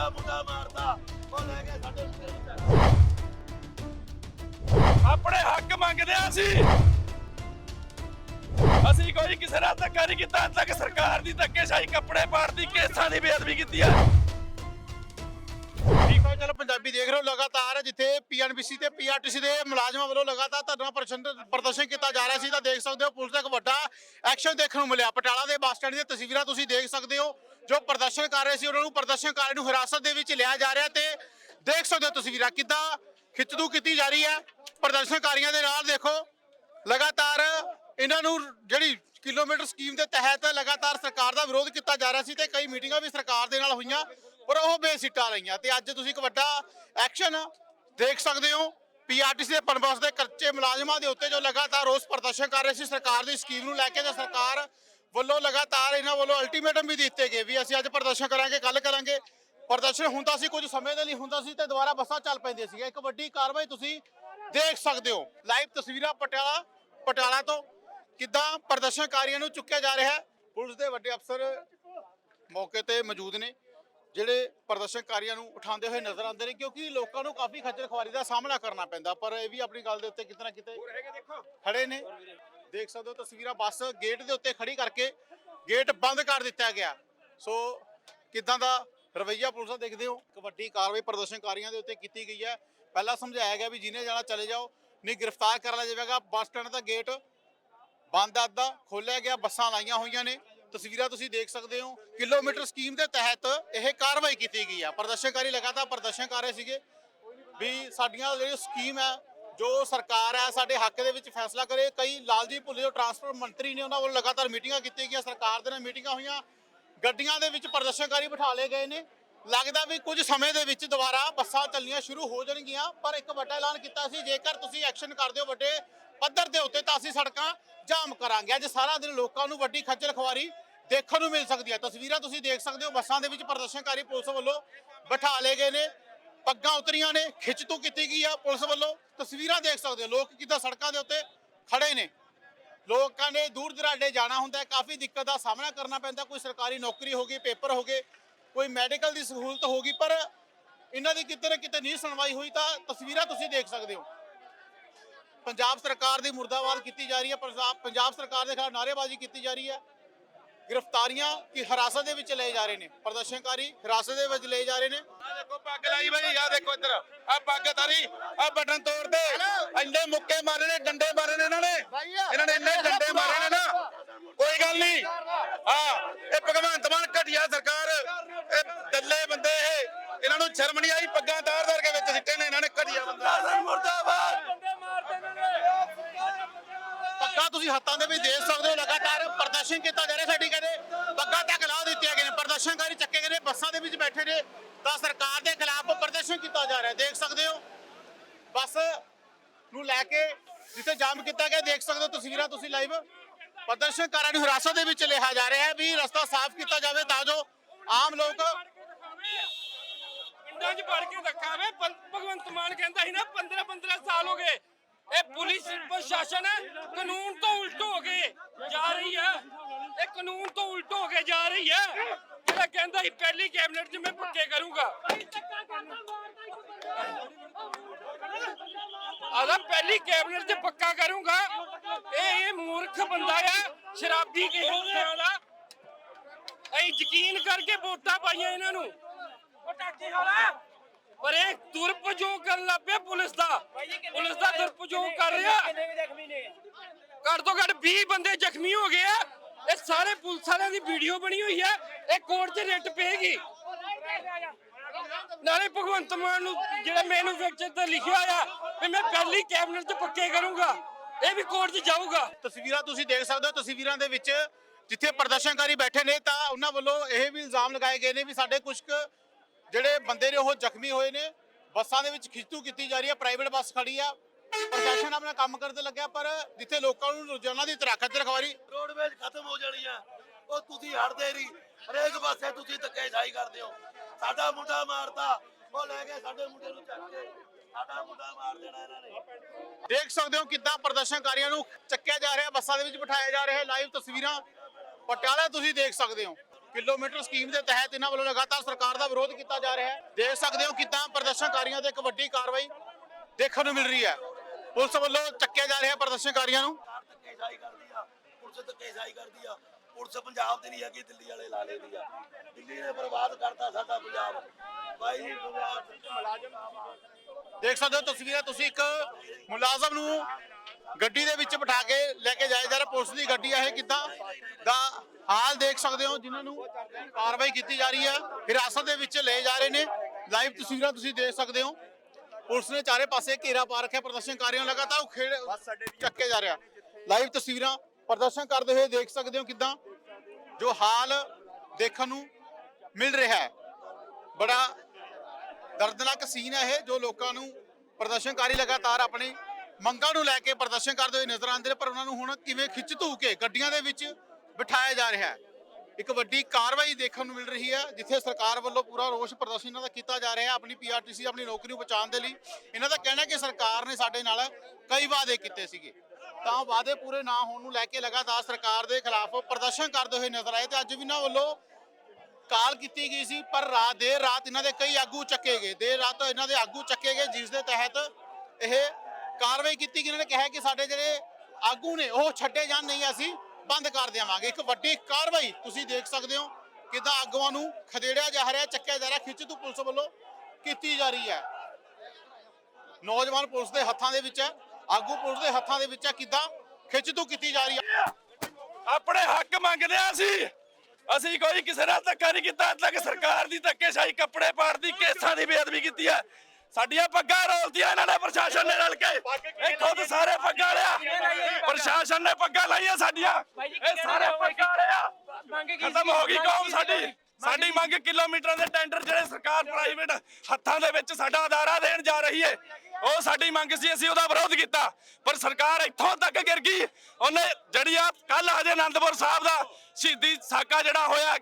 ਸਾਡਾ ਆਪਣੇ ਹੱਕ ਮੰਗਦੇ ਆ ਅਸੀਂ। ਅਸੀਂ ਕੋਈ ਕਿਸੇ ਨਾਲ ਧੱਕਾ ਨਹੀਂ ਕੀਤਾ, ਅੱਜ ਤੱਕ ਸਰਕਾਰ ਦੀ ਧੱਕੇਸ਼ਾਹੀ, ਕੱਪੜੇ ਪਾੜ ਕੇਸਾਂ ਦੀ ਬੇਅਦਬੀ ਕੀਤੀ ਆ। ਦੇਖੋ ਚਲੋ ਪੰਜਾਬੀ ਦੇਖ ਰਹੇ ਹੋ, ਲਗਾਤਾਰ ਜਿੱਥੇ ਪੀਐਨਬੀਸੀ ਤੇ ਪੀਆਰਟੀਸੀ ਦੇ ਮੁਲਾਜ਼ਮਾਂ ਵੱਲੋਂ ਲਗਾਤਾਰ ਧਰਨਾ ਪ੍ਰਦਰਸ਼ਨ ਕੀਤਾ ਜਾ ਰਿਹਾ ਸੀ, ਤਾਂ ਦੇਖ ਸਕਦੇ ਹੋ, ਪੁਲਿਸ ਦਾ ਇੱਕ ਵੱਡਾ ਐਕਸ਼ਨ ਦੇਖਣ ਨੂੰ ਮਿਲਿਆ। ਪਟਿਆਲਾ ਦੇ ਬੱਸ ਸਟੈਂਡ ਦੀਆਂ ਤਸਵੀਰਾਂ ਤੁਸੀਂ ਦੇਖ ਸਕਦੇ ਹੋ। ਜੋ ਪ੍ਰਦਰਸ਼ਨ ਕਰ ਰਹੇ ਸੀ, ਉਹਨਾਂ ਨੂੰ ਪ੍ਰਦਰਸ਼ਨਕਾਰੀ ਨੂੰ ਹਿਰਾਸਤ ਦੇ ਵਿੱਚ ਲਿਆ ਜਾ ਰਿਹਾ ਤੇ ਦੇਖ ਸਕਦੇ ਹੋ ਤਸਵੀਰਾਂ ਕਿੱਦਾਂ ਖਿੱਚਦੂ, ਕੀਤੀ ਜਾ ਰਹੀ ਹੈ। ਪ੍ਰਦਰਸ਼ਨਕਾਰੀਆਂ ਦੇ ਨਾਲ ਦੇਖੋ, ਲਗਾਤਾਰ ਇਹਨਾਂ ਨੂੰ ਜਿਹੜੀ ਕਿਲੋਮੀਟਰ ਸਕੀਮ ਦੇ ਤਹਿਤ ਲਗਾਤਾਰ ਸਰਕਾਰ ਦਾ ਵਿਰੋਧ ਕੀਤਾ ਜਾ ਰਿਹਾ ਸੀ ਤੇ ਕਈ ਮੀਟਿੰਗਾਂ ਵੀ ਸਰਕਾਰ ਦੇ ਨਾਲ ਹੋਈਆਂ, ਪਰ ਉਹ ਬੇਸਿੱਟਾ ਰਹੀਆਂ। ਤੇ ਅੱਜ ਤੁਸੀਂ ਇੱਕ ਵੱਡਾ ਐਕਸ਼ਨ ਦੇਖ ਸਕਦੇ ਹੋ, ਪੀਆਰਟੀਸੀ ਦੇ ਪਨਬਸ ਦੇ ਕੱਚੇ ਮੁਲਾਜ਼ਮਾਂ ਦੇ ਉੱਤੇ ਜੋ ਲਗਾਤਾਰ ਰੋਸ ਪ੍ਰਦਰਸ਼ਨ ਕਰ ਰਹੇ ਸੀ, ਸਰਕਾਰ ਦੀ ਸਕੀਮ ਨੂੰ ਲੈ ਕੇ ਤੇ ਸਰਕਾਰ ਵੱਲੋਂ ਲਗਾਤਾਰ ਇਹਨਾਂ ਵੱਲੋਂ ਅਲਟੀਮੇਟਮ ਵੀ ਦਿੱਤੇ ਗਏ ਵੀ ਅਸੀਂ ਅੱਜ ਪ੍ਰਦਰਸ਼ਨ ਕਰਾਂਗੇ ਕੱਲ ਕਰਾਂਗੇ। ਪ੍ਰਦਰਸ਼ਨ ਹੁੰਦਾ ਸੀ ਕੁਝ ਸਮੇਂ ਦੇ ਲਈ ਹੁੰਦਾ ਸੀ ਤੇ ਦੁਬਾਰਾ ਬੱਸਾਂ ਚੱਲ ਪੈਂਦੀਆਂ ਸੀ ਇੱਕ ਵੱਡੀ ਕਾਰਵਾਈ ਤੁਸੀਂ ਦੇਖ ਸਕਦੇ ਹੋ। ਲਾਈਵ ਤਸਵੀਰਾਂ ਪਟਿਆਲਾ ਪਟਿਆਲਾ ਤੋਂ ਕਿੱਦਾਂ ਪ੍ਰਦਰਸ਼ਨਕਾਰੀਆਂ ਨੂੰ ਚੁੱਕਿਆ ਜਾ ਰਿਹਾ ਹੈ। ਪੁਲਿਸ ਦੇ ਵੱਡੇ ਅਫਸਰ ਮੌਕੇ ਤੇ ਮੌਜੂਦ ਨੇ ਜਿਹੜੇ ਪ੍ਰਦਰਸ਼ਨਕਾਰੀਆਂ ਨੂੰ ਉਠਾਉਂਦੇ ਹੋਏ ਨਜ਼ਰ ਆਉਂਦੇ ਨੇ ਕਿਉਂਕਿ ਲੋਕਾਂ ਨੂੰ ਕਾਫੀ ਖੱਜਲ ਖੁਆਰੀ ਦਾ ਸਾਹਮਣਾ ਕਰਨਾ ਪੈਂਦਾ। ਪਰ ਇਹ ਵੀ ਆਪਣੀ ਗੱਲ ਦੇ ਉੱਤੇ ਕਿਤੇ ਨਾ ਕਿਤੇ ਖੜੇ ਨੇ। ਦੇਖ ਸਕਦੇ ਹੋ ਤਸਵੀਰਾਂ, ਬੱਸ ਗੇਟ ਦੇ ਉੱਤੇ ਖੜੀ ਕਰਕੇ ਗੇਟ ਬੰਦ ਕਰ ਦਿੱਤਾ ਗਿਆ। ਸੋ ਕਿਦਾਂ ਦਾ ਰਵਈਆ ਪੁਲਿਸ ਦਾ ਦੇਖਦੇ ਹੋ। ਇੱਕ ਵੱਡੀ ਕਾਰਵਾਈ ਪ੍ਰਦਰਸ਼ਨਕਾਰੀਆਂ ਦੇ ਉੱਤੇ ਕੀਤੀ ਗਈ ਹੈ। ਪਹਿਲਾਂ ਸਮਝਾਇਆ ਗਿਆ ਵੀ ਜਿਹਨੇ ਜਾਣਾ ਚਲੇ ਜਾਓ, ਨਹੀਂ ਗ੍ਰਿਫਤਾਰ ਕਰ ਲਿਆ ਜਾਵੇਗਾ। ਬੱਸ ਸਟੈਂਡ ਦਾ ਗੇਟ ਬੰਦ ਅੱਧਾ ਖੋਲਿਆ ਗਿਆ, ਬੱਸਾਂ ਲਾਈਆਂ ਹੋਈਆਂ ਨੇ। ਤਸਵੀਰਾਂ ਤੁਸੀਂ ਦੇਖ ਸਕਦੇ ਹੋ। ਕਿਲੋਮੀਟਰ ਸਕੀਮ ਦੇ ਤਹਿਤ ਇਹ ਕਾਰਵਾਈ ਕੀਤੀ ਗਈ ਆ। ਪ੍ਰਦਰਸ਼ਨਕਾਰੀ ਲਗਾਤਾਰ ਪ੍ਰਦਰਸ਼ਨ ਕਰ ਰਹੇ ਸੀਗੇ ਵੀ ਸਾਡੀਆਂ ਜਿਹੜੀ ਸਕੀਮ ਹੈ ਜੋ ਸਰਕਾਰ ਹੈ, ਸਾਡੇ ਹੱਕ ਦੇ ਵਿੱਚ ਫੈਸਲਾ ਕਰੇ। ਕਈ ਲਾਲਜੀ ਭੁੱਲੇ ਜੋ ਟਰਾਂਸਪੋਰਟ ਮੰਤਰੀ ਨੇ, ਉਹਨਾਂ ਵੱਲੋਂ ਲਗਾਤਾਰ ਮੀਟਿੰਗਾਂ ਕੀਤੀਆਂ ਗਈਆਂ। ਸਰਕਾਰ ਦੇ ਨਾਲ ਮੀਟਿੰਗਾਂ ਹੋਈਆਂ। ਗੱਡੀਆਂ ਦੇ ਵਿੱਚ ਪ੍ਰਦਰਸ਼ਨਕਾਰੀ ਬਿਠਾ ਲਏ ਗਏ ਨੇ। ਲੱਗਦਾ ਵੀ ਕੁਝ ਸਮੇਂ ਦੇ ਵਿੱਚ ਦੁਬਾਰਾ ਬੱਸਾਂ ਚੱਲਣੀਆਂ ਸ਼ੁਰੂ ਹੋ ਜਾਣਗੀਆਂ, ਪਰ ਇੱਕ ਵੱਡਾ ਐਲਾਨ ਕੀਤਾ ਸੀ। ਜੇਕਰ ਤੁਸੀਂ ਐਕਸ਼ਨ ਕਰਦੇ ਹੋ ਵੱਡੇ ਪੱਧਰ ਦੇ ਉੱਤੇ, ਤਾਂ ਅਸੀਂ ਸੜਕਾਂ ਜਾਮ ਕਰਾਂਗੇ। ਅੱਜ ਸਾਰਾ ਦਿਨ ਲੋਕਾਂ ਨੂੰ ਵੱਡੀ ਖੱਜਲ ਖਵਾਰੀ ਦੇਖਣ ਨੂੰ ਮਿਲ ਸਕਦੀ ਹੈ। ਤਸਵੀਰਾਂ ਤੁਸੀਂ ਦੇਖ ਸਕਦੇ ਹੋ। ਬੱਸਾਂ ਦੇ ਵਿੱਚ ਪ੍ਰਦਰਸ਼ਨਕਾਰੀ ਪੁਲਿਸ ਵੱਲੋਂ ਬਿਠਾ ਲਏ ਗਏ ਨੇ। ਪੱਗਾਂ ਉਤਰੀਆਂ ਨੇ, ਖਿੱਚ ਤੂੰ ਕੀਤੀ ਗਈ ਆ ਪੁਲਿਸ ਵੱਲੋਂ। ਤਸਵੀਰਾਂ ਦੇਖ ਸਕਦੇ ਹੋ, ਲੋਕ ਕਿੱਦਾਂ ਸੜਕਾਂ ਦੇ ਉੱਤੇ ਖੜੇ ਨੇ। ਲੋਕਾਂ ਨੇ ਦੂਰ ਦਰਾਡੇ ਜਾਣਾ ਹੁੰਦਾ ਕਾਫੀ ਦਿੱਕਤ ਦਾ ਸਾਹਮਣਾ ਕਰਨਾ ਪੈਂਦਾ, ਕੋਈ ਸਰਕਾਰੀ ਨੌਕਰੀ ਹੋ ਗਈ, ਪੇਪਰ ਹੋ ਗਏ, ਕੋਈ ਮੈਡੀਕਲ ਦੀ ਸਹੂਲਤ ਹੋ ਗਈ, ਪਰ ਇਹਨਾਂ ਦੀ ਕਿਤੇ ਨਾ ਕਿਤੇ ਨਹੀਂ ਸੁਣਵਾਈ ਹੋਈ ਤਾਂ ਤਸਵੀਰਾਂ ਤੁਸੀਂ ਦੇਖ ਸਕਦੇ ਹੋ। ਪੰਜਾਬ ਸਰਕਾਰ ਦੀ ਮੁਰਦਾਬਾਦ ਕੀਤੀ ਜਾ ਰਹੀ ਹੈ, ਪੰਜਾਬ ਪੰਜਾਬ ਸਰਕਾਰ ਦੇ ਖਿਲਾਫ ਨਾਅਰੇਬਾਜ਼ੀ ਕੀਤੀ ਜਾ ਰਹੀ ਹੈ। ਗ੍ਰਿਫਤਾਰੀਆਂ ਕੀ ਹਿਰਾਸਤ ਦੇ ਵਿੱਚ ਲਏ ਜਾ ਰਹੇ ਨੇ? ਪ੍ਰਦਰਸ਼ਨਕਾਰੀ ਹਿਰਾਸਤ ਦੇ ਵਿੱਚ ਲਏ ਜਾ ਰਹੇ ਨੇ। ਆ ਦੇਖੋ ਪੱਗ ਲਾਈ ਬਾਈ ਆ ਦੇਖੋ ਇੱਧਰ। ਆ ਪੱਗ ਤਾਰੀ ਆ ਬਟਨ ਤੋੜ ਦੇ। ਇੰਨੇ ਮੁੱਕੇ ਮਾਰੇ ਨੇ ਡੰਡੇ ਮਾਰੇ ਨੇ ਇਹਨਾਂ ਨੇ। ਇਹਨਾਂ ਨੇ ਇੰਨੇ ਡੰਡੇ ਮਾਰੇ ਨੇ ਨਾ। ਕੋਈ ਗੱਲ ਨਹੀਂ। ਹਾਂ ਇਹ ਭਗਵੰਤ ਮਾਨ ਘਟਿਆ ਸਰਕਾਰ। ਇਹ ਦੱਲੇ ਬੰਦੇ ਇਹ। ਇਹਨਾਂ ਨੂੰ ਸ਼ਰਮ ਨਹੀਂ ਆਈ ਪੱਗਾਂ ਤਾਰ ਤਾਰ ਕੇ ਵਿੱਚ ਸਿੱਟੇ ਨੇ ਇਹਨਾਂ ਨੇ ਘਟਿਆ ਬੰਦਾ। ਮੁਰਦਾਬਾਦ। ਪੱਗਾਂ ਤੁਸੀਂ ਹੱਥਾਂ ਦੇ ਵਿੱਚ ਦੇਖ ਸਕਦੇ ਹੋ, ਲਗਾਤਾਰ ਪ੍ਰਦਰਸ਼ਨ ਕੀਤਾ ਜਾ ਰਿਹਾ ਸਾਡੀ ਕਹਿੰਦੇ ਪੱਗਾਂ ਤੱਕ ਲਾ ਦਿੱਤੀਆਂ ਗਏ ਨੇ, ਪ੍ਰਦਰਸ਼ਨਕਾਰੀ ਚੱਕੇ ਗਏ ਨੇ, ਬੱਸਾਂ ਦੇ ਵਿੱਚ ਬੈਠੇ ਨੇ, ਤਾਂ ਸਰਕਾਰ ਦੇ ਖਿਲਾਫ ਪ੍ਰਦਰਸ਼ਨ ਕੀਤਾ ਜਾ ਰਿਹਾ, ਦੇਖ ਸਕਦੇ ਹੋ, ਬੱਸ ਨੂੰ ਲੈ ਕੇ ਜਿੱਥੇ ਜਾਮ ਕੀਤਾ ਗਿਆ, ਦੇਖ ਸਕਦੇ ਹੋ ਤਸਵੀਰਾਂ ਤੁਸੀਂ ਲਾਈਵ ਪ੍ਰਦਰਸ਼ਨਕਾਰਾਂ ਨੂੰ ਹਿਰਾਸਤ ਦੇ ਵਿੱਚ ਲਿਆ ਜਾ ਰਿਹਾ ਹੈ ਵੀ ਰਸਤਾ ਸਾਫ਼ ਕੀਤਾ ਜਾਵੇ ਤਾਂ ਜੋ ਆਮ ਲੋਕ ਪਿੰਡਾਂ 'ਚ ਵੜ ਕੇ ਰੱਖਾਵੇ ਭਗਵੰਤ ਮਾਨ ਕਹਿੰਦਾ ਸੀ ਨਾ 15 15 ਸਾਲ ਹੋ ਗਏ ਇਹ ਪੁਲਿਸ ਪ੍ਰਸ਼ਾਸਨ ਕਾਨੂੰਨ ਤੋਂ ਉਲਟ ਹੋ ਕੇ ਜਾ ਰਹੀ ਹੈ। ਇਹ ਕਾਨੂੰਨ ਤੋਂ ਉਲਟ ਹੋ ਕੇ ਜਾ ਰਹੀ ਹੈ। ਜਿਹੜਾ ਕਹਿੰਦਾ ਸੀ ਪਹਿਲੀ ਕੈਬਨਿਟ 'ਚ ਮੈਂ ਪੱਕੇ ਕਰੂੰਗਾ। ਆਦਾ ਪਹਿਲੀ ਕੈਬਨਿਟ 'ਚ ਪੱਕਾ ਕਰੂੰਗਾ। ਇਹ ਇਹ ਮੂਰਖ ਬੰਦਾ ਆ, ਸ਼ਰਾਬੀ ਕਿਸੇ ਵਾਲਾ ਅਸੀਂ ਯਕੀਨ ਕਰਕੇ ਵੋਟਾਂ ਪਾਈਆਂ ਇਹਨਾਂ ਨੂੰ ਪਟਾਕੇ ਵਾਲਾ ਪਰ ਇਹ ਦੁਰਪਯੋਗ ਕਰਨ ਲੱਗ ਪਿਆ ਪੁਲਿਸ ਦਾ। ਪੁਲਿਸ ਦਾ ਦੁਰਪਯੋਗ ਕਰ ਰਿਹਾ। ਘੱਟ ਤੋਂ ਘੱਟ 20 ਬੰਦੇ ਜ਼ਖਮੀ ਹੋ ਗਏ ਆ। ਇਹ ਸਾਰੇ ਪੁਲਿਸ ਵਾਲਿਆਂ ਦੀ ਵੀਡੀਓ ਬਣੀ ਹੋਈ ਹੈ। ਇਹ ਕੋਰਟ 'ਚ ਰਿਟ ਪਏਗੀ। ਨਾਲੇ ਭਗਵੰਤ ਮਾਨ ਨੂੰ ਜਿਹੜਾ ਮੈਨੂਫੈਕਚਰ ਤੇ ਲਿਖਿਆ ਆ ਵੀ ਮੈਂ ਪਹਿਲੀ ਕੈਬਨਿਟ 'ਚ ਪੱਕੇ ਕਰੂੰਗਾ। ਇਹ ਵੀ ਕੋਰਟ 'ਚ ਜਾਊਗਾ। ਤਸਵੀਰਾਂ ਤੁਸੀਂ ਦੇਖ ਸਕਦੇ ਹੋ। ਤਸਵੀਰਾਂ ਦੇ ਵਿੱਚ ਜਿੱਥੇ ਪ੍ਰਦਰਸ਼ਨਕਾਰੀ ਬੈਠੇ ਨੇ ਤਾਂ ਉਹਨਾਂ ਵੱਲੋਂ ਇਹ ਵੀ ਇਲਜ਼ਾਮ ਲਗਾਏ ਗਏ ਨੇ ਵੀ ਸਾਡੇ ਕੁਝ ਜਿਹੜੇ ਬੰਦੇ ਨੇ ਉਹ ਜ਼ਖਮੀ ਹੋਏ ਨੇ। ਬੱਸਾਂ ਦੇ ਵਿੱਚ ਖਿੱਚਤੂ ਕੀਤੀ ਜਾ ਰਹੀ ਹੈ ਪ੍ਰਾਈਵੇਟ ਬੱਸ ਖੜੀ ਆ। ਪ੍ਰਸ਼ਾਸਨ ਆਪਣਾ ਕੰਮ ਕਰਦੇ ਲੱਗਿਆ ਪਰ ਜਿੱਥੇ ਲੋਕਾਂ ਨੂੰ ਰੋਜ਼ਾਨਾ ਦੀ ਤਰਾਖਤ ਰਖਵਾਰੀ ਰੋਡਵੇਜ ਖਤਮ ਹੋ ਜਾਣੀ ਆ। ਉਹ ਤੁਸੀਂ ਹਟਦੇ ਨਹੀਂ। ਹਰੇਕ ਪਾਸੇ ਤੁਸੀਂ ਧੱਕੇਸ਼ਾਹੀ ਕਰਦੇ ਹੋ। ਸਾਡਾ ਮੁੰਡਾ ਮਾਰਤਾ। ਉਹ ਲੈ ਕੇ ਸਾਡੇ ਮੁੰਡੇ ਨੂੰ ਚੱਕ ਕੇ ਸਾਡਾ ਮੁੰਡਾ ਮਾਰ ਦੇਣਾ ਇਹਨਾਂ ਨੇ। ਦੇਖ ਸਕਦੇ ਹੋ ਕਿੱਦਾਂ ਪ੍ਰਦਰਸ਼ਨਕਾਰੀਆਂ ਨੂੰ ਚੱਕਿਆ ਜਾ ਰਿਹਾ ਬੱਸਾਂ ਦੇ ਵਿੱਚ ਬਿਠਾਇਆ ਜਾ ਰਿਹਾ ਲਾਈਵ ਤਸਵੀਰਾਂ। ਪਟਿਆਲਾ ਤੁਸੀਂ ਦੇਖ ਸਕਦੇ ਹੋ। ਕਿਲੋਮੀਟਰ ਸਕੀਮ ਦੇ ਤਹਿਤ ਇਹਨਾਂ ਵੱਲੋਂ ਲਗਾਤਾਰ ਸਰਕਾਰ ਦਾ ਵਿਰੋਧ ਕੀਤਾ ਜਾ ਰਿਹਾ ਹੈ। ਦੇਖ ਸਕਦੇ ਹੋ ਕਿੱਦਾਂ ਪ੍ਰਦਰਸ਼ਨਕਾਰੀਆਂ ਤੇ ਇੱਕ ਵੱਡੀ ਕਾਰਵਾਈ ਦੇਖਣ ਨੂੰ ਮਿਲ ਰਹੀ ਹੈ। ਪੁਲਿਸ ਵੱਲੋਂ ਚੱਕਿਆ ਜਾ ਰਿਹਾ ਪ੍ਰਦਰਸ਼ਨਕਾਰੀਆਂ ਨੂੰ। ਸਰਕਾਰ ਧੱਕੇਸ਼ਾਹੀ ਕਰਦੀ ਆ ਪੁਲਿਸ ਧੱਕੇਸ਼ਾਹੀ ਕਰਦੀ ਆ। ਪੁਲਿਸ ਪੰਜਾਬ ਦੀ ਨਹੀਂ ਹੈਗੀ ਦਿੱਲੀ ਵਾਲੇ ਲਾ ਲੈਂਦੀ ਆ। ਦਿੱਲੀ ਨੇ ਬਰਬਾਦ ਕਰਤਾ ਸਾਡਾ ਪੰਜਾਬ। ਬਾਈ ਪੰਜਾਬ ਦੇਖ ਸਕਦੇ ਹੋ ਤਸਵੀਰਾਂ ਤੁਸੀਂ ਇੱਕ ਮੁਲਾਜ਼ਮ ਨੂੰ ਗੱਡੀ ਦੇ ਵਿੱਚ ਬਿਠਾ ਕੇ ਲੈ ਕੇ ਜਾਇਆ ਜਾ ਰਿਹਾ ਪੁਲਿਸ ਦੀ ਗੱਡੀ ਆ ਇਹ ਕਿੱਦਾਂ ਦਾ ਹਾਲ ਦੇਖ ਸਕਦੇ ਹੋ ਜਿਨ੍ਹਾਂ ਨੂੰ ਕਾਰਵਾਈ ਕੀਤੀ ਜਾ ਰਹੀ ਹੈ। ਹਿਰਾਸਤ ਦੇ ਵਿੱਚ ਲਏ ਜਾ ਰਹੇ ਨੇ। ਲਾਈਵ ਤਸਵੀਰਾਂ ਤੁਸੀਂ ਦੇਖ ਸਕਦੇ ਹੋ। ਪੁਲਿਸ ਨੇ ਚਾਰੇ ਪਾਸੇ ਘੇਰਾ ਪਾ ਰੱਖਿਆ। ਪ੍ਰਦਰਸ਼ਨਕਾਰੀਆਂ ਲਗਾਤਾਰ ਖੇੜ ਚੱਕੇ ਜਾ ਰਿਹਾ। ਲਾਈਵ ਤਸਵੀਰਾਂ ਪ੍ਰਦਰਸ਼ਨ ਕਰਦੇ ਹੋਏ ਦੇਖ ਸਕਦੇ ਹੋ ਕਿੱਦਾਂ ਜੋ ਹਾਲ ਦੇਖਣ ਨੂੰ ਮਿਲ ਰਿਹਾ ਹੈ। ਬੜਾ ਦਰਦਨਾਕ ਸੀਨ ਹੈ ਇਹ ਜੋ ਲੋਕਾਂ ਨੂੰ ਪ੍ਰਦਰਸ਼ਨਕਾਰੀ ਲਗਾਤਾਰ ਆਪਣੀ ਮੰਗਾਂ ਨੂੰ ਲੈ ਕੇ ਪ੍ਰਦਰਸ਼ਨ ਕਰਦੇ ਹੋਏ ਨਜ਼ਰ ਆਉਂਦੇ ਨੇ, ਪਰ ਉਹਨਾਂ ਨੂੰ ਹੁਣ ਕਿਵੇਂ ਖਿੱਚ ਧੂ ਕੇ ਗੱਡੀਆਂ ਦੇ ਵਿੱਚ ਬਿਠਾਇਆ ਜਾ ਰਿਹਾ ਹੈ। ਇੱਕ ਵੱਡੀ ਕਾਰਵਾਈ ਦੇਖਣ ਨੂੰ ਮਿਲ ਰਹੀ ਹੈ, ਜਿੱਥੇ ਸਰਕਾਰ ਵੱਲੋਂ ਪੂਰਾ ਰੋਸ ਪ੍ਰਦਰਸ਼ਨ ਇਹਨਾਂ ਦਾ ਕੀਤਾ ਜਾ ਰਿਹਾ ਹੈ, ਆਪਣੀ ਪੀਆਰਟੀਸੀ ਆਪਣੀ ਨੌਕਰੀ ਨੂੰ ਬਚਾਉਣ ਦੇ ਲਈ। ਇਹਨਾਂ ਦਾ ਕਹਿਣਾ ਕਿ ਸਰਕਾਰ ਨੇ ਸਾਡੇ ਨਾਲ ਕਈ ਵਾਅਦੇ ਕੀਤੇ ਸੀਗੇ। ਤਾਂ ਵਾਅਦੇ ਪੂਰੇ ਨਾ ਹੋਣ ਨੂੰ ਲੈ ਕੇ ਲਗਾਤਾਰ ਸਰਕਾਰ ਦੇ ਖਿਲਾਫ ਪ੍ਰਦਰਸ਼ਨ ਕਰਦੇ ਹੋਏ ਨਜ਼ਰ ਆਏ ਤੇ ਅੱਜ ਵੀ ਇਹਨਾਂ ਵੱਲੋਂ ਕਾਲ ਕੀਤੀ ਗਈ ਸੀ, ਪਰ ਰਾਤ ਦੇਰ ਰਾਤ ਇਹਨਾਂ ਦੇ ਕਈ ਆਗੂ ਚੱਕੇ ਗਏ। ਦੇਰ ਰਾਤ ਇਹਨਾਂ ਦੇ ਆਗੂ ਚੱਕੇ ਗਏ, ਜਿਸ ਦੇ ਤਹਿਤ ਇਹ ਕਾਰਵਾਈ ਕੀਤੀ ਗਈ ਇਹਨਾਂ ਨੇ ਕਿਹਾ ਕਿ ਸਾਡੇ ਜਿਹੜੇ ਆਗੂ ਨੇ, ਉਹ ਛੱਡੇ ਜਾਣ, ਨਹੀਂ ਅਸੀਂ ਬੰਦ ਕਰ ਦੇਵਾਂਗੇ। ਇੱਕ ਵੱਡੀ ਕਾਰਵਾਈ ਤੁਸੀਂ ਦੇਖ ਸਕਦੇ ਹੋ ਕਿਦਾਂ ਆਗੂਆਂ ਨੂੰ ਖਦੇੜਿਆ ਜਾ ਰਿਹਾ, ਚੱਕਿਆ ਜਾ ਰਿਹਾ, ਖਿੱਚ ਤੂ ਪੁਲਿਸ ਵੱਲੋਂ ਕੀਤੀ ਜਾ ਰਹੀ ਹੈ। ਨੌਜਵਾਨ ਪੁਲਿਸ ਦੇ ਹੱਥਾਂ ਦੇ ਵਿੱਚ ਹੈ, ਆਗੂ ਪੁਲਿਸ ਦੇ ਹੱਥਾਂ ਦੇ ਵਿੱਚ ਹੈ, ਕਿਦਾਂ ਖਿੱਚ ਤੂ ਕੀਤੀ ਜਾ ਰਹੀ ਹੈ। ਆਪਣੇ ਹੱਕ ਮੰਗਦੇ ਆ ਅਸੀਂ। ਅਸੀਂ ਕੋਈ ਕਿਸੇ ਨਾਲ ਧੱਕਾ ਨਹੀਂ ਕੀਤਾ, ਅੱਜ ਤੱਕ ਸਰਕਾਰ ਦੀ ਧੱਕੇਸ਼ਾਹੀ, ਕੱਪੜੇ ਪਾੜਦੀ ਕੇਸਾਂ ਦੀ ਬੇਅਦਬੀ ਕੀਤੀ ਹੈ। ਸਾਡੀਆਂ ਪੱਗਾਂ ਰੋਲਦੀਆਂ ਇਹਨਾਂ ਨੇ ਪ੍ਰਸ਼ਾਸਨ ਨੇ ਰਲ ਕੇ। ਇਹ ਖੁਦ ਸਾਰੇ ਪੱਗਾਂ ਲਿਆ ਪ੍ਰਸ਼ਾਸਨ ਨੇ ਪੱਗਾਂ ਲਾਈਆਂ ਸਾਡੀਆਂ। ਇਹ ਸਾਰੇ ਪੱਗਾਂ ਲਿਆ ਖਤਮ ਹੋ ਗਈ ਕੌਮ ਸਾਡੀ। ਸਾਡੀ ਮੰਗ ਕਿਲੋਮੀਟਰਾਂ ਦੇ ਟੈਂਡਰ ਜਿਹੜੇ ਸਰਕਾਰ ਪ੍ਰਾਈਵੇਟ ਹੱਥਾਂ ਦੇ ਵਿੱਚ ਸਾਡਾ ਅਦਾਰਾ ਦੇਣ ਜਾ ਰਹੀ ਹੈ ਉਹ ਸਾਡੀ ਮੰਗ ਸੀ ਅਸੀਂ ਉਹਦਾ ਵਿਰੋਧ ਕੀਤਾ। ਪਰ ਸਰਕਾਰ ਇੱਥੋਂ ਤੱਕ ਗਿਰ ਗਈ। ਉਹਨੇ ਜਿਹੜੀ ਆ ਕੱਲ ਹਜੇ ਆਨੰਦਪੁਰ ਸਾਹਿਬ ਦਾ ਸ਼ਹੀਦੀ ਸਾਕਾ ਜਿਹੜਾ ਹੋਇਆ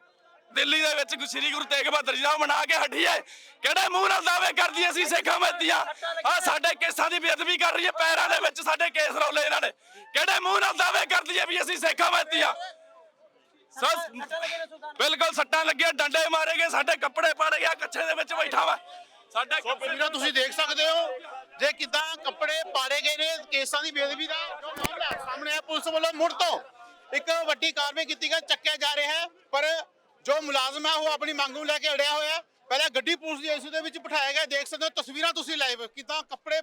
ਦਿੱਲੀ ਦੇ ਵਿੱਚ ਸ੍ਰੀ ਗੁਰੂ ਤੇਗ ਬਹਾਦਰ ਜੀ ਦਾ ਮਨਾ ਕੇ ਹਟੀ ਹੈ। ਕਿਹੜੇ ਮੂੰਹ ਨਾਲ ਦਾਅਵੇ ਕਰਦੀ ਅਸੀਂ ਸਿੱਖਾਂ ਮੱਤੀਆਂ ਆ ਸਾਡੇ ਕੇਸਾਂ ਦੀ ਬੇਅਦਬੀ ਕਰ ਰਹੀ ਹੈ ਪੈਰਾਂ ਦੇ ਵਿੱਚ ਸਾਡੇ ਕੇਸ ਰੌਲੇ ਇਹਨਾਂ ਨੇ। ਕਿਹੜੇ ਮੂੰਹ ਨਾਲ ਦਾਅਵੇ ਕਰਦੀ ਹੈ ਵੀ ਅਸੀਂ ਸਿੱਖਾਂ ਮੱਤੀਆਂ ਸਸ ਬਿਲਕੁਲ ਸੱਟਾਂ ਲੱਗੀਆਂ ਡੰਡੇ ਮਾਰੇ ਗਏ ਸਾਡੇ ਕੱਪੜੇ ਪਾੜੇ ਗਿਆ ਕੱਛੇ ਦੇ ਵਿੱਚ ਬੈਠਾ ਵਾ। ਸਾਡੇ ਤਸਵੀਰਾਂ ਤੁਸੀਂ ਦੇਖ ਸਕਦੇ ਹੋ ਜੇ ਕਿਦਾਂ ਕੱਪੜੇ ਪਾੜੇ ਗਏ ਨੇ ਕੇਸਾਂ ਦੀ ਬੇਦਬੀ ਦਾ ਜੋ ਮਾਮਲਾ ਸਾਹਮਣੇ ਆ ਪੁਲਿਸ ਵੱਲੋਂ ਮੁੜ ਤੋਂ ਇੱਕ ਵੱਡੀ ਕਾਰਵਾਈ ਕੀਤੀ ਗਈ ਚੱਕਿਆ ਜਾ ਰਿਹਾ ਹੈ ਪਰ ਜੋ ਮੁਲਾਜ਼ਮ ਹੈ ਉਹ ਆਪਣੀ ਮੰਗ ਨੂੰ ਲੈ ਕੇ ਅੜਿਆ ਹੋਇਆ ਪਹਿਲਾਂ ਗੱਡੀ ਪੁਲਿਸ ਦੀ ਇਸ ਦੇ ਵਿੱਚ ਬਿਠਾਇਆ ਗਿਆ ਦੇਖ ਸਕਦੇ ਹੋ ਤਸਵੀਰਾਂ ਤੁਸੀਂ ਲਾਈਵ ਕਿਦਾਂ ਕੱਪੜੇ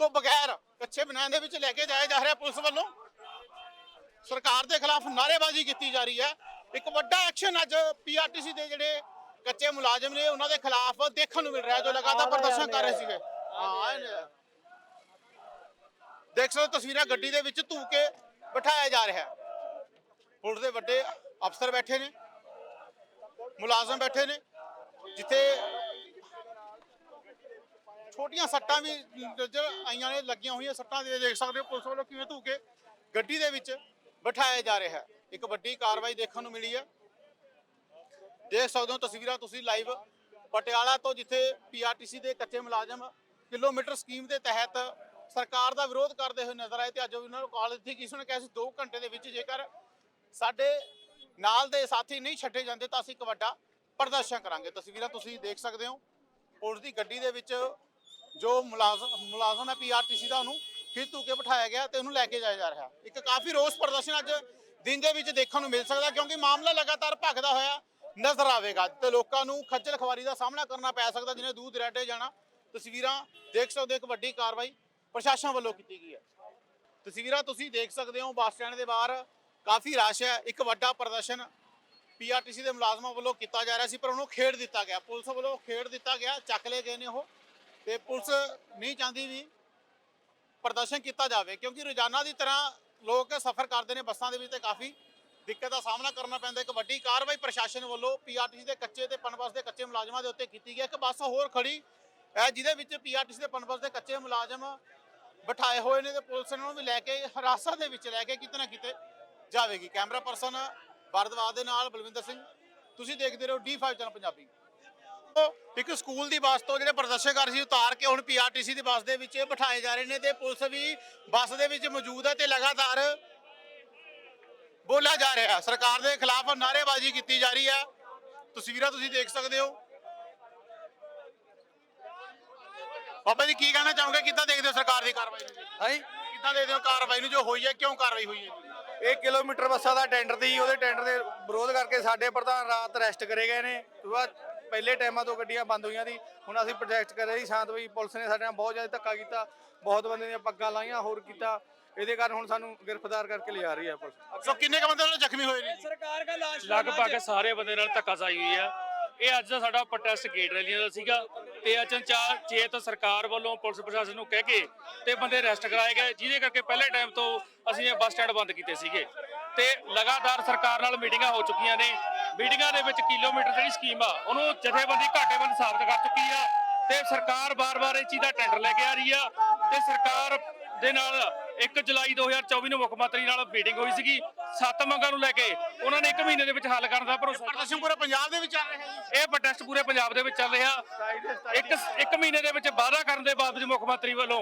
ਤੋਂ ਬਗੈਰ ਕੱਚੇ ਬਣਾਉਣ ਦੇ ਵਿੱਚ ਲੈ ਕੇ ਜਾਇਆ ਜਾ ਰਿਹਾ ਪੁਲਿਸ ਵੱਲੋਂ। ਸਰਕਾਰ ਦੇ ਖਿਲਾਫ ਨਾਅਰੇਬਾਜ਼ੀ ਕੀਤੀ ਜਾ ਰਹੀ ਹੈ। ਇੱਕ ਵੱਡਾ ਐਕਸ਼ਨ ਅੱਜ ਪੀਆਰਟੀਸੀ ਦੇ ਜਿਹੜੇ ਕੱਚੇ ਮੁਲਾਜ਼ਮ ਨੇ ਉਹਨਾਂ ਦੇ ਖਿਲਾਫ ਦੇਖਣ ਨੂੰ ਮਿਲ ਰਿਹਾ ਜੋ ਲਗਾਤਾਰ ਪ੍ਰਦਰਸ਼ਨ ਕਰ ਰਹੇ ਸੀਗੇ। ਹਾਂ ਦੇਖ ਸਕਦੇ ਹੋ ਤਸਵੀਰਾਂ ਗੱਡੀ ਦੇ ਵਿੱਚ ਧੂ ਕੇ ਬਿਠਾਇਆ ਜਾ ਰਿਹਾ ਪੁਲਿਸ ਦੇ ਵੱਡੇ ਅਫਸਰ ਬੈਠੇ ਨੇ। ਮੁਲਾਜ਼ਮ ਬੈਠੇ ਨੇ, ਜਿੱਥੇ ਛੋਟੀਆਂ ਸੱਟਾਂ ਵੀ ਨਜ਼ਰ ਆਈਆਂ ਨੇ, ਲੱਗੀਆਂ ਹੋਈਆਂ ਸੱਟਾਂ ਦੇ, ਦੇਖ ਸਕਦੇ ਹੋ ਪੁਲਿਸ ਵੱਲੋਂ ਕਿਵੇਂ ਧੂ ਗੱਡੀ ਦੇ ਵਿੱਚ ਬਿਠਾਇਆ ਜਾ ਰਿਹਾ ਹੈ। ਇੱਕ ਵੱਡੀ ਕਾਰਵਾਈ ਦੇਖਣ ਨੂੰ ਮਿਲੀ ਹੈ। ਦੇਖ ਸਕਦੇ ਹੋ ਤਸਵੀਰਾਂ ਤੁਸੀਂ ਲਾਈਵ ਪਟਿਆਲਾ ਤੋਂ, ਜਿੱਥੇ ਪੀਆਰਟੀਸੀ ਦੇ ਕੱਚੇ ਮੁਲਾਜ਼ਮ ਕਿਲੋਮੀਟਰ ਸਕੀਮ ਦੇ ਤਹਿਤ ਸਰਕਾਰ ਦਾ ਵਿਰੋਧ ਕਰਦੇ ਹੋਏ ਨਜ਼ਰ ਆਏ ਤੇ ਅੱਜ ਉਹਨਾਂ ਨੂੰ ਕਾਲ ਦਿੱਤੀ। ਕਿ ਉਸਨੇ ਕਿਹਾ ਸੀ 2 ਘੰਟੇ ਦੇ ਵਿੱਚ ਜੇਕਰ ਸਾਡੇ ਨਾਲ ਦੇ ਸਾਥੀ ਨਹੀਂ ਛੱਡੇ ਜਾਂਦੇ ਤਾਂ ਅਸੀਂ ਇੱਕ ਵੱਡਾ ਪ੍ਰਦਰਸ਼ਨ ਕਰਾਂਗੇ। ਤਸਵੀਰਾਂ ਤੁਸੀਂ ਦੇਖ ਸਕਦੇ ਹੋ। ਪੁਲਿਸ ਦੀ ਗੱਡੀ ਦੇ ਵਿੱਚ ਜੋ ਮੁਲਾਜ਼ਮ ਮੁਲਾਜ਼ਮ ਹੈ ਪੀਆਰਟੀਸੀ ਦਾ, ਉਹਨੂੰ ਖਿੱਚ ਧੂ ਕੇ ਬਿਠਾਇਆ ਗਿਆ ਤੇ ਉਹਨੂੰ ਲੈ ਕੇ ਜਾਇਆ ਜਾ ਰਿਹਾ। ਇੱਕ ਕਾਫੀ ਰੋਸ ਪ੍ਰਦਰਸ਼ਨ ਅੱਜ ਦਿਨ ਦੇ ਵਿੱਚ ਦੇਖਣ ਨੂੰ ਮਿਲ ਸਕਦਾ ਕਿਉਂਕਿ ਮਾਮਲਾ ਲਗਾਤਾਰ ਭਖਦਾ ਹੋਇਆ ਨਜ਼ਰ ਆਵੇਗਾ ਤੇ ਲੋਕਾਂ ਨੂੰ ਖੱਜਲ ਖਵਾਰੀ ਦਾ ਸਾਹਮਣਾ ਕਰਨਾ ਪੈ ਸਕਦਾ, ਜਿਹਨੇ ਦੂਰ ਦਰਾਡੇ ਜਾਣਾ। ਤਸਵੀਰਾਂ ਦੇਖ ਸਕਦੇ ਹੋ, ਇੱਕ ਵੱਡੀ ਕਾਰਵਾਈ ਪ੍ਰਸ਼ਾਸਨ ਵੱਲੋਂ ਕੀਤੀ ਗਈ ਹੈ। ਤਸਵੀਰਾਂ ਤੁਸੀਂ ਦੇਖ ਸਕਦੇ ਹੋ, ਬੱਸ ਸਟੈਂਡ ਦੇ ਬਾਹਰ ਕਾਫੀ ਰਸ਼ ਹੈ, ਇੱਕ ਵੱਡਾ ਪ੍ਰਦਰਸ਼ਨ ਪੀਆਰਟੀਸੀ ਦੇ ਮੁਲਾਜ਼ਮਾਂ ਵੱਲੋਂ ਕੀਤਾ ਜਾ ਰਿਹਾ ਸੀ, ਪਰ ਉਹਨੂੰ ਖੇਡ ਦਿੱਤਾ ਗਿਆ। ਪੁਲਿਸ ਵੱਲੋਂ ਖੇਡ ਦਿੱਤਾ ਗਿਆ, ਚੱਕ ਲਏ ਗਏ ਨੇ ਉਹ, ਤੇ ਪੁਲਿਸ ਨਹੀਂ ਚਾਹੁੰਦੀ ਵੀ ਪ੍ਰਦਰਸ਼ਨ ਕੀਤਾ ਜਾਵੇ, ਕਿਉਂਕਿ ਰੋਜ਼ਾਨਾ ਦੀ ਤਰ੍ਹਾਂ ਲੋਕ ਸਫ਼ਰ ਕਰਦੇ ਨੇ ਬੱਸਾਂ ਦੇ ਵਿੱਚ ਤੇ ਕਾਫੀ ਦਿੱਕਤ ਦਾ ਸਾਹਮਣਾ ਕਰਨਾ ਪੈਂਦਾ। ਇੱਕ ਵੱਡੀ ਕਾਰਵਾਈ ਪ੍ਰਸ਼ਾਸਨ ਵੱਲੋਂ ਪੀਆਰਟੀਸੀ ਦੇ ਕੱਚੇ ਤੇ ਪਨਬਸ ਦੇ ਕੱਚੇ ਮੁਲਾਜ਼ਮਾਂ ਦੇ ਉੱਤੇ ਕੀਤੀ ਗਈ ਇੱਕ ਬੱਸ ਹੋਰ ਖੜੀ ਹੈ, ਜਿਹਦੇ ਵਿੱਚ ਪੀਆਰਟੀਸੀ ਦੇ ਪਨਬਸ ਦੇ ਕੱਚੇ ਮੁਲਾਜ਼ਮ ਬਿਠਾਏ ਹੋਏ ਨੇ ਤੇ ਪੁਲਿਸ ਇਹਨਾਂ ਨੂੰ ਵੀ ਲੈ ਕੇ ਹਿਰਾਸਤ ਦੇ ਵਿੱਚ ਲੈ ਕੇ ਕਿਤੇ ਨਾ ਕਿਤੇ ਜਾਵੇਗੀ। ਕੈਮਰਾ ਪਰਸਨ ਵਰਦਵਾਦ ਦੇ ਨਾਲ ਬਲਵਿੰਦਰ ਸਿੰਘ ਤੁਸੀਂ ਦੇਖਦੇ ਰਹੋ D5 ਚੈਨਲ ਪੰਜਾਬੀ। ਇੱਕ ਸਕੂਲ ਦੀ ਬੱਸ ਤੋਂ ਜਿਹੜੇ ਪ੍ਰਦਰਸ਼ਨਕਾਰ ਸੀ ਉਤਾਰ ਕੇ ਹੁਣ ਪੀਆਰਟੀਸੀ ਦੀ ਬੱਸ ਦੇ ਵਿੱਚ ਬਿਠਾਏ ਜਾ ਰਹੇ ਨੇ ਤੇ ਪੁਲਿਸ ਵੀ ਬੱਸ ਦੇ ਵਿੱਚ ਮੌਜੂਦ ਹੈ ਤੇ ਲਗਾਤਾਰ ਬੋਲਿਆ ਜਾ ਰਿਹਾ। ਸਰਕਾਰ ਦੇ ਖਿਲਾਫ ਨਾਅਰੇਬਾਜ਼ੀ ਕੀਤੀ ਜਾ ਰਹੀ ਹੈ। ਤਸਵੀਰਾਂ ਤੁਸੀਂ ਦੇਖ ਸਕਦੇ ਹੋ। ਬਾਬਾ ਜੀ ਕੀ ਕਹਿਣਾ ਚਾਹੋਗੇ? ਕਿੱਦਾਂ ਦੇਖਦੇ ਹੋ ਸਰਕਾਰ ਦੀ ਕਾਰਵਾਈ ਨੂੰ? ਹਾਂਜੀ ਕਿੱਦਾਂ ਦੇਖਦੇ ਹੋ ਕਾਰਵਾਈ ਨੂੰ? ਜੋ ਹੋਈ ਹੈ ਕਿਉਂ ਕਾਰਵਾਈ ਹੋਈ ਹੈ? ਇਹ ਕਿਲੋਮੀਟਰ ਬੱਸਾਂ ਦਾ ਟੈਂਡਰ ਦੀ ਉਹਦੇ ਟੈਂਡਰ ਦੇ ਵਿਰੋਧ ਕਰਕੇ ਸਾਡੇ ਪ੍ਰਧਾਨ ਰਾਤ ਅਰੈਸਟ ਕਰੇ ਗਏ ਨੇ। ਬਾਅਦ ਪਹਿਲੇ ਟਾਈਮਾਂ ਤੋਂ ਗੱਡੀਆਂ ਬੰਦ ਹੋਈਆਂ ਦੀ ਹੁਣ ਅਸੀਂ ਪ੍ਰੋਜੈਕਟ ਕਰ ਰਹੇ ਸੀ ਸ਼ਾਂਤਮਈ। ਪੁਲਿਸ ਨੇ ਸਾਡੇ ਨਾਲ ਬਹੁਤ ਜ਼ਿਆਦਾ ਧੱਕਾ ਕੀਤਾ। ਬਹੁਤ ਬੰਦੇ ਦੀਆਂ ਪੱਗਾਂ ਲਾਈਆਂ ਹੋਰ ਕੀਤਾ। ਇਹਦੇ ਕਾਰਨ ਹੁਣ ਸਾਨੂੰ ਗ੍ਰਿਫਤਾਰ ਕਰਕੇ ਲਿਜਾ ਰਹੀ ਹੈ ਪੁਲਿਸ। ਸੋ ਕਿੰਨੇ ਕ ਬੰਦੇ ਨਾਲ ਜ਼ਖਮੀ ਹੋਏ ਨੇ ਜੀ? ਲਗਭਗ ਸਾਰੇ ਬੰਦੇ ਨਾਲ ਧੱਕਾਸ਼ਾਹੀ ਹੋਈ ਆ। ਇਹ ਅੱਜ ਦਾ ਸਾਡਾ ਪ੍ਰੋਟੈਸਟ ਗੇਟ ਰੈਲੀਆਂ ਦਾ ਸੀਗਾ। ਤੇ ਅਚਨਚਾ ਚੇਤ ਸਰਕਾਰ ਵੱਲੋਂ ਪੁਲਿਸ ਪ੍ਰਸ਼ਾਸਨ ਨੂੰ ਕਹਿ ਕੇ ਤੇ ਬੰਦੇ ਅਰੈਸਟ ਕਰਾਏ ਗਏ, ਜਿਹਦੇ ਕਰਕੇ ਪਹਿਲੇ ਟਾਈਮ ਤੋਂ ਅਸੀਂ ਇਹ ਬੱਸ ਸਟੈਂਡ ਬੰਦ ਕੀਤੇ ਸੀਗੇ। ਤੇ ਲਗਾਤਾਰ ਸਰਕਾਰ ਨਾਲ ਮੀਟਿੰਗਾਂ ਹੋ ਚੁੱਕੀਆਂ ਨੇ। ਮੀਟਿੰਗਾਂ ਦੇ ਵਿੱਚ ਕਿਲੋਮੀਟਰ ਜਿਹੜੀ ਸਕੀਮ ਆ, ਉਹਨੂੰ ਜਥੇਬੰਦੀ ਘਾਟੇਬੰਦ ਸਾਬਤ ਕਰ ਚੁੱਕੀ ਆ ਤੇ ਸਰਕਾਰ ਬਾਰ-ਬਾਰ ਇਹ ਚੀਜ਼ ਦਾ ਟੈਂਡਰ ਲੈ ਕੇ ਆ ਰਹੀ ਆ ਤੇ ਸਰਕਾਰ ਦੇ ਨਾਲ 1 ਜੁਲਾਈ 2024 ਨੂੰ ਮੁੱਖ ਮੰਤਰੀ ਨਾਲ ਮੀਟਿੰਗ ਹੋਈ ਸੀਗੀ। ਸੱਤ ਮੰਗਾਂ ਨੂੰ ਲੈ ਕੇ ਉਹਨਾਂ ਨੇ ਇੱਕ ਮਹੀਨੇ ਦੇ ਵਿੱਚ ਹੱਲ ਕਰਨ ਦਾ ਭਰੋਸਾ ਪ੍ਰਦਰਸ਼ਨ ਪੂਰੇ ਪੰਜਾਬ ਦੇ ਵਿੱਚ ਚੱਲ ਰਿਹਾ ਜੀ। ਇਹ ਪ੍ਰੋਟੈਸਟ ਪੂਰੇ ਪੰਜਾਬ ਦੇ ਵਿੱਚ ਚੱਲ ਰਿਹਾ। ਇੱਕ ਇੱਕ ਮਹੀਨੇ ਦੇ ਵਿੱਚ ਵਾਅਦਾ ਕਰਨ ਦੇ ਬਾਵਜੂਦ ਮੁੱਖ ਮੰਤਰੀ ਵੱਲੋਂ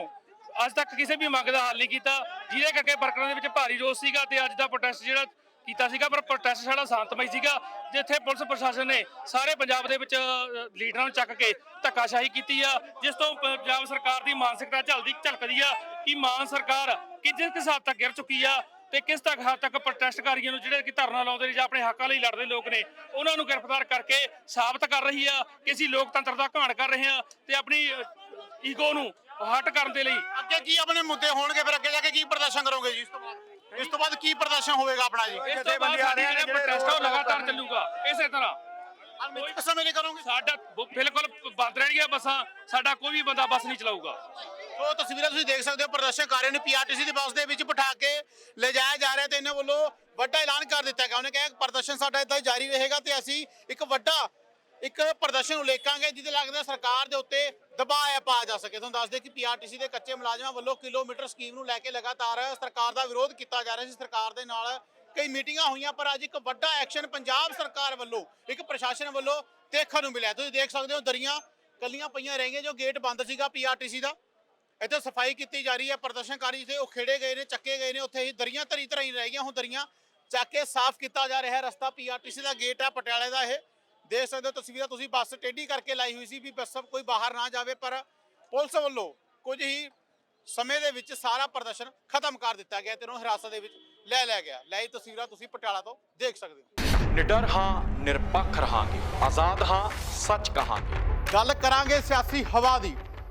ਅੱਜ ਤੱਕ ਕਿਸੇ ਵੀ ਮੰਗ ਦਾ ਹੱਲ ਨਹੀਂ ਕੀਤਾ। ਜਿਹਦੇ ਕਰਕੇ ਵਰਕਰਾਂ ਦੇ ਵਿੱਚ ਭਾਰੀ ਰੋਸ ਸੀਗਾ ਤੇ ਅੱਜ ਦਾ ਪ੍ਰੋਟੈਸਟ ਜਿਹੜਾ ਕੀਤਾ ਸੀਗਾ ਪਰ ਪ੍ਰੋਟੈਸਟ ਸਾਡਾ ਸ਼ਾਂਤਮਈ ਸੀਗਾ ਜਿੱਥੇ ਪੁਲਿਸ ਪ੍ਰਸ਼ਾਸਨ ਨੇ ਸਾਰੇ ਪੰਜਾਬ ਦੇ ਵਿੱਚ ਲੀਡਰਾਂ ਨੂੰ ਚੱਕ ਕੇ ਧੱਕਾਸ਼ਾਹੀ ਕੀਤੀ ਆ ਜਿਸ ਤੋਂ ਪੰਜਾਬ ਸਰਕਾਰ ਦੀ ਮਾਨਸਿਕਤਾ ਝਲਦੀ ਝਲਕਦੀ ਆ ਕਿ ਮਾਨ ਸਰਕਾਰ ਕਿਸ ਕਿਸ ਹੱਦ ਤੱਕ ਗਿਰ ਚੁੱਕੀ ਆ ਤੇ ਕਿਸ ਤੱਕ ਹੱਦ ਤੱਕ ਪ੍ਰੋਟੈਸਟਕਾਰੀਆਂ ਨੂੰ ਜਿਹੜੇ ਕਿ ਧਰਨਾ ਲਾਉਂਦੇ ਨੇ ਜਾਂ ਆਪਣੇ ਹੱਕਾਂ ਲਈ ਲੜਦੇ ਲੋਕ ਨੇ ਉਹਨਾਂ ਨੂੰ ਗ੍ਰਿਫਤਾਰ ਕਰਕੇ ਸਾਬਤ ਕਰ ਰਹੀ ਆ ਕਿ ਅਸੀਂ ਲੋਕਤੰਤਰ ਦਾ ਘਾਣ ਕਰ ਰਹੇ ਆ ਤੇ ਆਪਣੀ ਈਗੋ ਨੂੰ ਹਟ ਕਰਨ ਦੇ ਲਈ। ਅੱਗੇ ਕੀ ਆਪਣੇ ਮੁੱਦੇ ਹੋਣਗੇ ਫਿਰ ਅੱਗੇ ਜਾ ਕੇ ਕੀ ਪ੍ਰਦਰਸ਼ਨ ਕਰੋਗੇ ਜੀ? ਇਸ ਤੋਂ ਬਾਅਦ ਇਸ ਤੋਂ ਬਾਅਦ ਕੀ ਪ੍ਰਦਰਸ਼ਨ ਹੋਵੇਗਾ ਆਪਣਾ ਜੀ? ਇਸ ਤੋਂ ਬਾਅਦ ਸਾਡੀ ਜਿਹੜਾ ਪ੍ਰੋਟੈਸਟ ਉਹ ਲਗਾਤਾਰ ਚੱਲੂਗਾ ਇਸੇ ਤਰ੍ਹਾਂ। ਕਿਸ ਸਮੇਂ ਲਈ ਕਰੋਗੇ? ਸਾਡਾ ਬਿਲਕੁਲ ਬੰਦ ਰਹਿਣਗੀਆਂ ਬੱਸਾਂ ਸਾਡਾ ਕੋਈ ਵੀ ਬੰਦਾ ਬੱਸ ਨਹੀਂ ਚਲਾਊਗਾ। ਉਹ ਤਸਵੀਰਾਂ ਤੁਸੀਂ ਦੇਖ ਸਕਦੇ ਹੋ, ਪ੍ਰਦਰਸ਼ਨਕਾਰੀਆਂ ਨੂੰ ਪੀਆਰਟੀਸੀ ਦੀ ਬੱਸ ਦੇ ਵਿੱਚ ਬਿਠਾ ਕੇ ਲਿਜਾਇਆ ਜਾ ਰਿਹਾ ਤੇ ਇਹਨਾਂ ਵੱਲੋਂ ਵੱਡਾ ਐਲਾਨ ਕਰ ਦਿੱਤਾ ਗਿਆ। ਉਹਨੇ ਕਿਹਾ ਪ੍ਰਦਰਸ਼ਨ ਸਾਡਾ ਇਦਾਂ ਜਾਰੀ ਰਹੇਗਾ ਤੇ ਅਸੀਂ ਇੱਕ ਵੱਡਾ, ਇੱਕ ਪ੍ਰਦਰਸ਼ਨ ਉਲੇਖਾਂਗੇ ਜਿਹਦੇ ਲੱਗਦਾ ਸਰਕਾਰ ਦੇ ਉੱਤੇ ਦਬਾਅ ਪਾਇਆ ਜਾ ਸਕੇ। ਤੁਹਾਨੂੰ ਦੱਸ ਦੇ ਕਿ ਪੀਆਰਟੀਸੀ ਦੇ ਕੱਚੇ ਮੁਲਾਜ਼ਮਾਂ ਵੱਲੋਂ ਕਿਲੋਮੀਟਰ ਸਕੀਮ ਨੂੰ ਲੈ ਕੇ ਲਗਾਤਾਰ ਸਰਕਾਰ ਦਾ ਵਿਰੋਧ ਕੀਤਾ ਜਾ ਰਿਹਾ ਸੀ। ਸਰਕਾਰ ਦੇ ਨਾਲ ਕਈ ਮੀਟਿੰਗਾਂ ਹੋਈਆਂ, ਪਰ ਅੱਜ ਇੱਕ ਵੱਡਾ ਐਕਸ਼ਨ ਪੰਜਾਬ ਸਰਕਾਰ ਵੱਲੋਂ, ਇੱਕ ਪ੍ਰਸ਼ਾਸਨ ਵੱਲੋਂ ਦੇਖਣ ਨੂੰ ਮਿਲਿਆ। ਤੁਸੀਂ ਦੇਖ ਸਕਦੇ ਹੋ ਦਰੀਆਂ ਕੱਲੀਆਂ ਪਈਆਂ ਰਹਿ ਗਈਆਂ, ਜੋ ਗੇਟ ਬੰਦ ਸੀਗਾ ਪੀਆਰਟੀਸੀ ਦਾ। ਇੱਥੇ ਸਫ਼ਾਈ ਕੀਤੀ ਜਾ ਰਹੀ ਹੈ ਪ੍ਰਦਰਸ਼ਨਕਾਰੀ ਜਿੱਥੇ ਉਹ ਖੇੜੇ ਗਏ ਨੇ ਚੱਕੇ ਗਏ ਨੇ ਉੱਥੇ ਹੀ ਦਰੀਆਂ ਧਰੀ ਧਰੀ ਰਹਿ ਗਈਆਂ ਹੁਣ ਦਰੀਆਂ ਚੱਕ ਕੇ ਸਾਫ਼ ਕੀਤਾ ਜਾ ਰਿਹਾ ਹੈ ਰਸਤਾ ਪੀਆਰਟੀਸੀ ਦਾ ਗੇਟ ਹੈ ਪਟਿਆਲੇ ਦਾ ਇਹ। ਦੇਖ ਸਕਦੇ ਹੋ ਤਸਵੀਰਾਂ ਤੁਸੀਂ ਬੱਸ ਟੇਢੀ ਕਰਕੇ ਲਾਈ ਹੋਈ ਸੀ ਵੀ ਬੱਸ ਕੋਈ ਬਾਹਰ ਨਾ ਜਾਵੇ ਪਰ ਪੁਲਿਸ ਵੱਲੋਂ ਕੁਝ ਹੀ ਸਮੇਂ ਦੇ ਵਿੱਚ ਸਾਰਾ ਪ੍ਰਦਰਸ਼ਨ ਖਤਮ ਕਰ ਦਿੱਤਾ ਗਿਆ ਤੇ ਉਹਨੂੰ ਹਿਰਾਸਤ ਦੇ ਵਿੱਚ ਲੈ ਲਿਆ ਗਿਆ। ਲੈ ਇਹ ਤਸਵੀਰਾਂ ਤੁਸੀਂ ਪਟਿਆਲਾ ਤੋਂ ਦੇਖ ਸਕਦੇ ਹੋ। ਨਿਡਰ ਹਾਂ ਨਿਰਪੱਖ ਰਹਾਂਗੇ ਆਜ਼ਾਦ ਹਾਂ ਸੱਚ ਕਹਾਂਗੇ। ਗੱਲ ਕਰਾਂਗੇ ਸਿਆਸੀ ਹਵਾ ਦੀ।